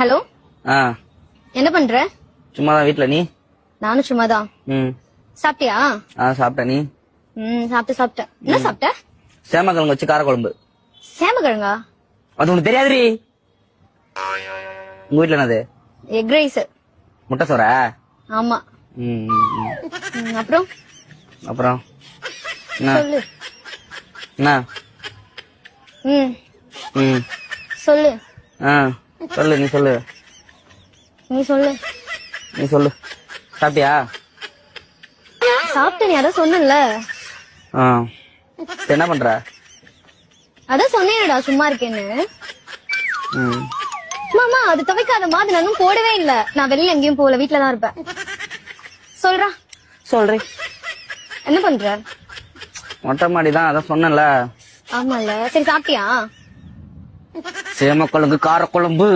Hello? ஆ. என்ன பண்ற? சும்மா தான் வீட்ல நீ? நானும் சும்மாதான். ம். சாப்பிட்டியா? ஆ சாப்பிட்டேன் நீ? ம் சாப்பிட்டு சாப்பிட்டேன். என்ன சாப்பிட்ட? சேமக்கிழங்கு வச்சு காரக்குழம்பு. சேமக்கிழங்கா? அது உனக்கு தெரியாதுரி உங்க வீட்ல என்னது? எக் ரைஸ் முட்டை சோற? ஆமா. அப்புறம்? அப்புறம்? என்ன? சொல்லு. என்ன? ம். ம். சொல்லு. ஆ. சொல்லு நீ சொல்லு. நீ சொல்லு. நீ சொல்லு. சாப்பிட்டியா? சாப்பிட்ட நீ அதான் சொன்னல என்ன பண்ற? அதான் சொன்னேனடா சும்மா இருக்கேன்னு. மாமா அது துவைக்காத மாதிரி நானும் போடவே இல்ல. நான் வெளியில எங்கேயும் போகல வீட்ல தான் இருப்பேன். சொல்றா. சொல்றேன். என்ன பண்ற? மொட்டை மாடி தான் அதான் சொன்னேன்ல. ஆமால. சரி சாப்பிட்டியா? சேமக்குழம்பு காரக்குழம்பு.